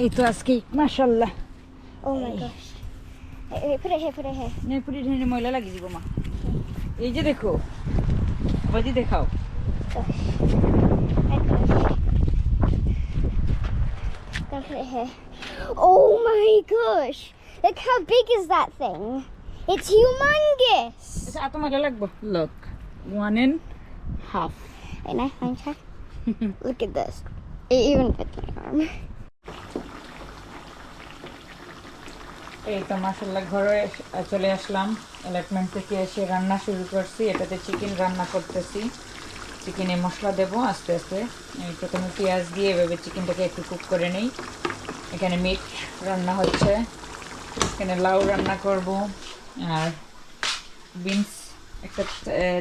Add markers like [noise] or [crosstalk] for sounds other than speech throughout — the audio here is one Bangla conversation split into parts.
এই তো আজকে মাশাল্লাহ Oh my gosh. Wait, wait, put it here, put it here. নেপুরি ঢেনে ময়লা লাগিয়ে দিব মা এই যে দেখো বাজি দেখাও Gosh. My gosh. Gonna put it here. Oh my gosh. Look how big is that thing. It's humongous. আচ্ছা এত ময়লা লাগবো lock one and half Wait, nice one, check. [laughs] Look at this. It even fits my arm. এই তো মাসাল্লাহ ঘরে চলে আসলাম। অ্যালাটমেন্ট থেকে এসে রান্না শুরু করছি। এটাতে চিকেন রান্না করতেছি। চিকেনে মশলা দেব আস্তে আস্তে। এই প্রথমে পেঁয়াজ দিয়ে এভাবে চিকেনটাকে একটু কুক করে নিই। এখানে মিট রান্না হচ্ছে। এখানে লাউ রান্না করব। আর বিনস একটা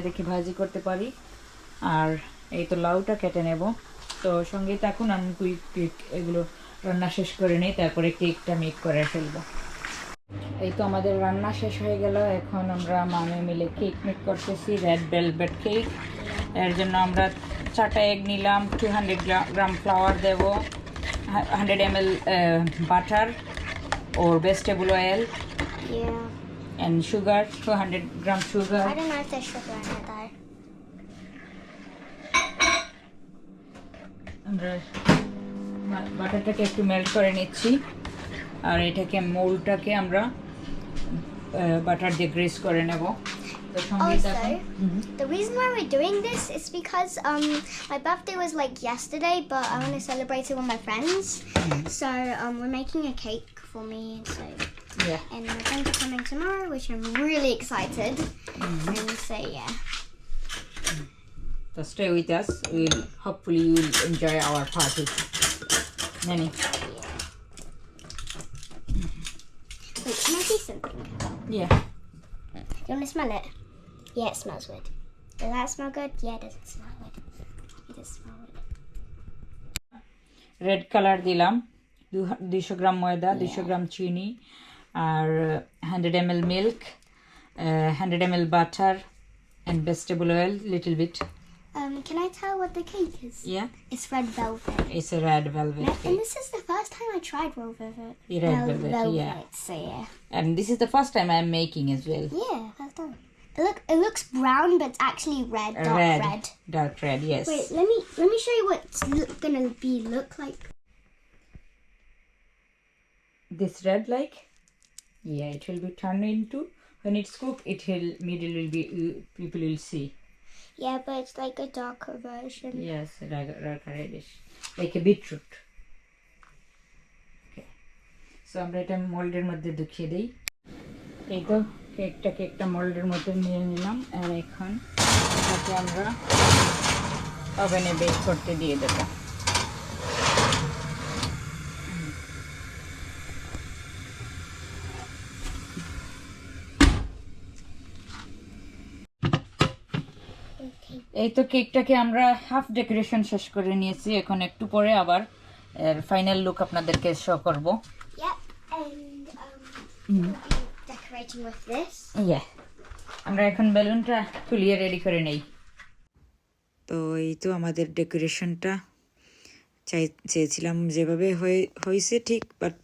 দেখি ভাজি করতে পারি। আর এই তো লাউটা কেটে নেব। তো সঙ্গে থাকুন, আমি কুইক কুইক এগুলো রান্না শেষ করে নিই। তারপরে কেকটা মেক করে ফেলব। এই তো আমাদের রান্না শেষ হয়ে গেল। এখন আমরা মামে মিলে কেক মেক করতেছি রেড ভেলভেট কেক এর জন্য আমরা চারটা এগ নিলাম two hundred gram flour Dev hundred M L butter or vegetable oil and sugar two hundred gram sugar. আমরা বাটারটাকে একটু মেল্ট করে নিচ্ছি। আর এটাকে মোলটাকে আমরা বাটার দিয়ে গ্রেস করে নেব তো সঙ্গে Also, থাকুন। হুম। The reason why we're doing this is because um my birthday was like yesterday, but I want to celebrate it with my friends. So um we're making a cake for me. So Yeah. and my friends are coming tomorrow, which I'm really excited. And so yeah. So stay with us. We'll hopefully you will enjoy our party. Nani. Wait, can I see something? Yeah. You want to smell it? Yeah, it smells good. Does that smell good? Yeah, it doesn't smell good. It does smell good. Red colour দিলাম দুশো গ্রাম ময়দা দুশো গ্রাম চিনি আর hundred M L milk hundred M L butter and vegetable oil little bit Um, can I tell what the cake is? Yeah It's red velvet. It's a red velvet And, and this is the first time I tried red velvet. Red Vel- velvet, yeah. So yeah. And this is the first time I'm making as well. Yeah, that's done. It look it looks brown, but it's actually red, dark red. red. Dark red, yes. Wait, let me let me show you what it's look, gonna be look like. This red like? Yeah, it will be turned into, when it's cooked, it will, middle will be, uh, people will see. Yeah, but it's like a darker version. Yes, dark, dark reddish. Like a beetroot. So, আমরা এটা মোল্ডের মধ্যে ঢুকিয়ে দিই। এই তো কেকটাকে একটা মোল্ডের মধ্যে নিয়ে নিলাম। আর এখন এটাকে আমরা ওভেনে বেক করতে দিয়ে দেবো। এই তো কেকটাকে আমরা হাফ ডেকোরেশন শেষ করে নিয়েছি। এখন একটু পরে আবার এর ফাইনাল লুক আপনাদেরকে শো করব। Decorating with this. ইয়ে আমরা এখন বেলুনটা ফুলিয়ে রেডি করে নেই। তো এই তো আমাদের ডেকোরেশনটা চাই চেয়েছিলাম যেভাবে হয়ে হয়েছে ঠিক বাট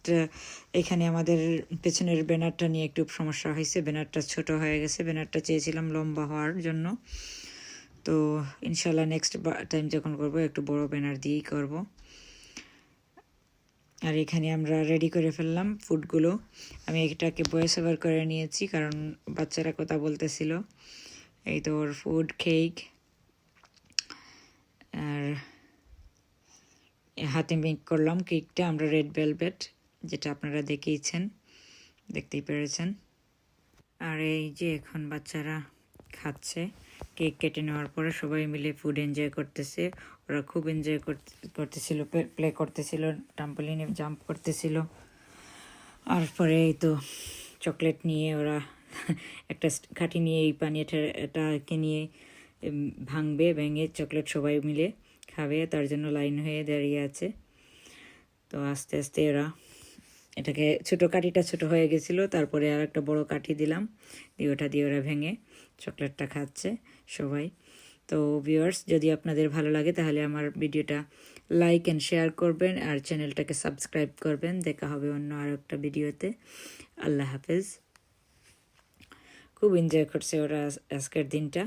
এখানে আমাদের পেছনের ব্যানারটা নিয়ে একটু সমস্যা হয়েছে। ব্যানারটা ছোট হয়ে গেছে। ব্যানারটা চেয়েছিলাম লম্বা হওয়ার জন্য। তো ইনশাল্লাহ নেক্সট টাইম যখন করব একটু বড় ব্যানার দিয়েই করব। আর এখানে আমরা রেডি করে ফেললাম ফুডগুলো আমি এটাকে ভয়েস ওভার করে নিয়েছি, কারণ বাচ্চারা কথা বলতেছিল। এই তো ওর ফুড কেক আর হাতে মেক করলাম কেকটা আমরা রেড ভেলভেট যেটা আপনারা দেখেইছেন, দেখতেই পেরেছেন। আর এই যে এখন বাচ্চারা খাচ্ছে। কেক কেটে নেওয়ার পরে সবাই মিলে ফুড এনজয় করতেছে। ওরা খুব এনজয় করতেছিল প্লে করতেছিল ট্রাম্পলিনে জাম্প করতেছিল। আর পরে এই তো চকলেট নিয়ে ওরা [laughs] একটা কাঠি নিয়ে এই পানিটা এটাকে নিয়ে ভাঙবে, ভেঙে চকলেট সবাই মিলে খাবে, তার জন্য লাইন হয়ে দাঁড়িয়ে আছে। তো আস্তে আস্তে এরা এটাকে ছোট কাঠিটা ছোট হয়ে গেছিল, তারপরে আর একটা বড় কাঠি দিলাম, দিয়ে ওটা দিয়ে ওরা ভেঙে চকলেটটা খাচ্ছে সবাই। তো ভিউয়ার্স যদি আপনাদের ভালো লাগে তাহলে আমার ভিডিওটা লাইক অ্যান্ড শেয়ার করবেন, আর চ্যানেলটাকে সাবস্ক্রাইব করবেন। দেখা হবে অন্য আর একটা ভিডিওতে। আল্লাহ হাফেজ। খুব এনজয় করছে ওরা আজকের দিনটা।